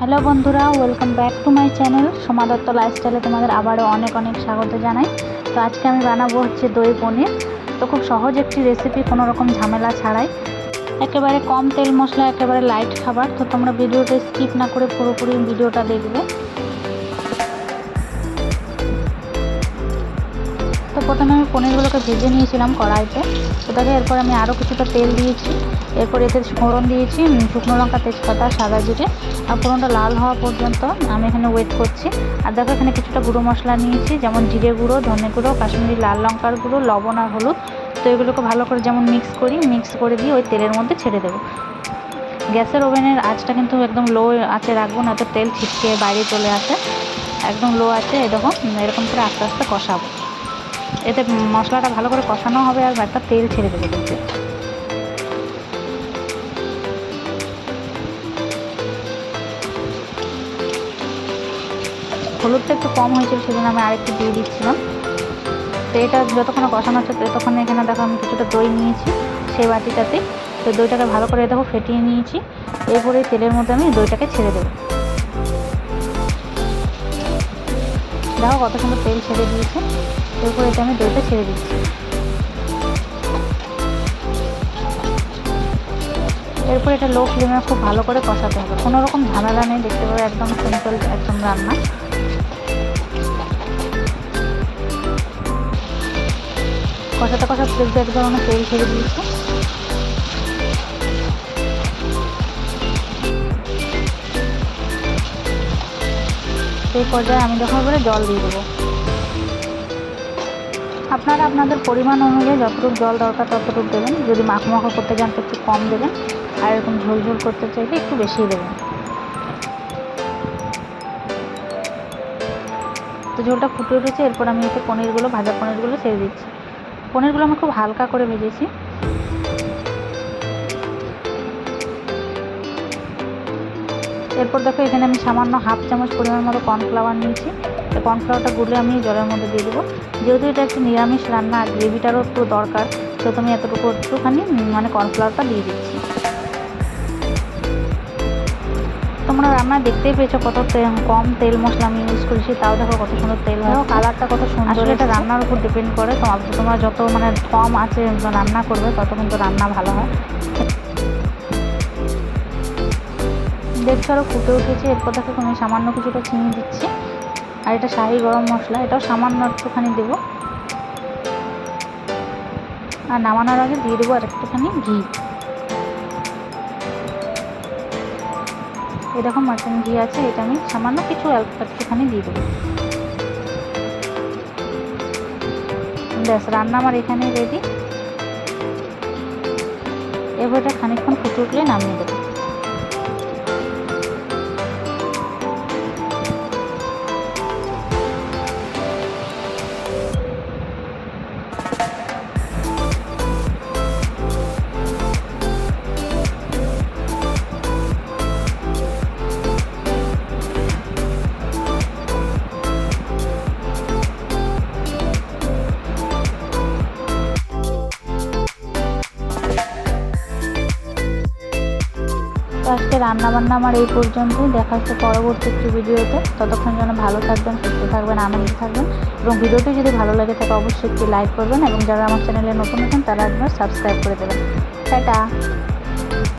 Hello বন্ধুরা welcome back to my channel Soma Dutta লাইফস্টাইলে তোমাদের আবারও অনেক অনেক স্বাগত জানাই। তো আজকে আমি বানাবো হচ্ছে দই পনির। তো খুব সহজ একটি রেসিপি কোনো রকম ঝামেলা ছাড়াই। একেবারে কম তেল মশলা, একেবারে লাইট খাবার। তো তোমরা ভিডিওটা স্কিপ না করে পুরোপুরি ভিডিওটা দেখবে। প্রথমে আমি পনিরগুলোকে ভেজে নিয়েছিলাম কড়াইতে। দেখো এরপর আমি আরও কিছুটা তেল দিয়েছি। এরপর এতে ফোড়ন দিয়েছি শুকনো লঙ্কা, তেজপাতা, সাদা জিরে। আর ফোড়নটা লাল হওয়া পর্যন্ত আমি এখানে ওয়েট করছি। আর দেখো এখানে কিছুটা গুঁড়ো মশলা নিয়েছি, যেমন জিরে গুঁড়ো, ধনে গুঁড়ো, কাশ্মীরি লাল লঙ্কার গুঁড়ো, লবণ আর হলুদ। তো এগুলোকে ভালো করে যেমন মিক্স করি মিক্স করে দিয়ে ওই তেলের মধ্যে ছেড়ে দেবো। গ্যাসের ওভেনের আঁচটা কিন্তু একদম লো আঁচে রাখব না তো তেল ছিটকে বাইরে চলে আসে। একদম লো আছে এরকম এরকম করে আস্তে আস্তে কষাবো। এতে মশলাটা ভালো করে কষানো হবে আর একটা তেল ছেড়ে দেবে কিন্তু। হলুদটা একটু কম হয়েছিল, সেজন্য আমি আরেকটু দিয়ে দিচ্ছিলাম। তো এটা যতক্ষণ কষানো হচ্ছে, ততক্ষণ এখানে দেখো আমি কিছুটা দই নিয়েছি সেই বাটিটাতে। তো দইটাকে ভালো করে দেখো ফেটিয়ে নিয়েছি। এরপরে তেলের মধ্যে আমি দইটাকে ছেড়ে দেবো। দেখো কত সুন্দর তেল ছেড়ে দিয়েছে। এরপর এটা আমি দইটা ছেড়ে দিচ্ছি। এরপর এটা লো ফ্লেমে খুব ভালো করে কষাতে হবে। কোনো রকম ঝামেলা নেই, দেখতে পাবে একদম সিম্পল একদম রান্না। কষাতে কষাতে দেখবে একদম অনেক তেল ছেড়ে দিয়েছি। সেই পর্যায়ে আমি যখন করে জল দিয়ে দেবো। আপনারা আপনাদের পরিমাণ অনুযায়ী যতটুকু জল দরকার ততটুকু দেবেন। যদি মাখো মাখো করতে চান, তো একটু কম দেবেন। আর এরকম ঝোল ঝোল করতে চাইলে একটু বেশি দেবেন। তো ঝোলটা ফুটে উঠেছে, এরপর আমি এতে পনিরগুলো, ভাজা পনিরগুলো ছেড়ে দিচ্ছি। পনিরগুলো আমি খুব হালকা করে ভেজেছি। এরপর দেখো, এখানে আমি সামান্য হাফ চামচ পরিমাণ মতো কর্নফ্লাওয়ার নিয়েছি। তো কর্নফ্লাওয়ারটা গুলে আমি জলের মধ্যে দিয়ে দেবো। যেহেতু এটা একটু নিরামিষ রান্না আর গ্রেভিটারও একটু দরকার তো আমি এতটুকু একটুখানি মানে কর্নফ্লাওয়ারটা দিয়ে দিচ্ছি। তোমরা রান্না দেখতেই পেয়েছ কত কম তেল মশলা আমি ইউজ করেছি তাও দেখো কত সুন্দর তেল হয় কালারটা কত সুন্দর আসলে এটা রান্নার উপর ডিপেন্ড করে তোমরা যত মানে কম আছে রান্না করবে তত কিন্তু রান্না ভালো হয়। দেখছ আরও ফুটে উঠেছে এরপর দেখো আমি সামান্য কিছুটা চিনি দিচ্ছি। আর এটা শাহি গরম মশলা, এটাও সামান্য একটুখানি দেবো। আর নামানোর আগে দিয়ে দেবো আর একটুখানি ঘি। এরকম মাটন ঘি আছে, এটা আমি সামান্য কিছু অল্প একটুখানি দিয়ে দেবো। ব্যাস, রান্না আমার এখানে রেডি এবার এটা খানিকক্ষণ ফুটে উঠলে নামিয়ে দেবো। তো আজকে রান্নাবান্না আমার এই পর্যন্তই। দেখা হচ্ছে পরবর্তী একটি ভিডিওতে। ততক্ষণ যেন ভালো থাকবেন, সুস্থ থাকবেন, আনন্দ থাকবেন। এবং ভিডিওটি যদি ভালো লাগে থাকে, অবশ্যই একটি লাইক করবেন। এবং যারা আমার চ্যানেলে নতুন আছেন, তারা একবার সাবস্ক্রাইব করে দেবেন। টাটা!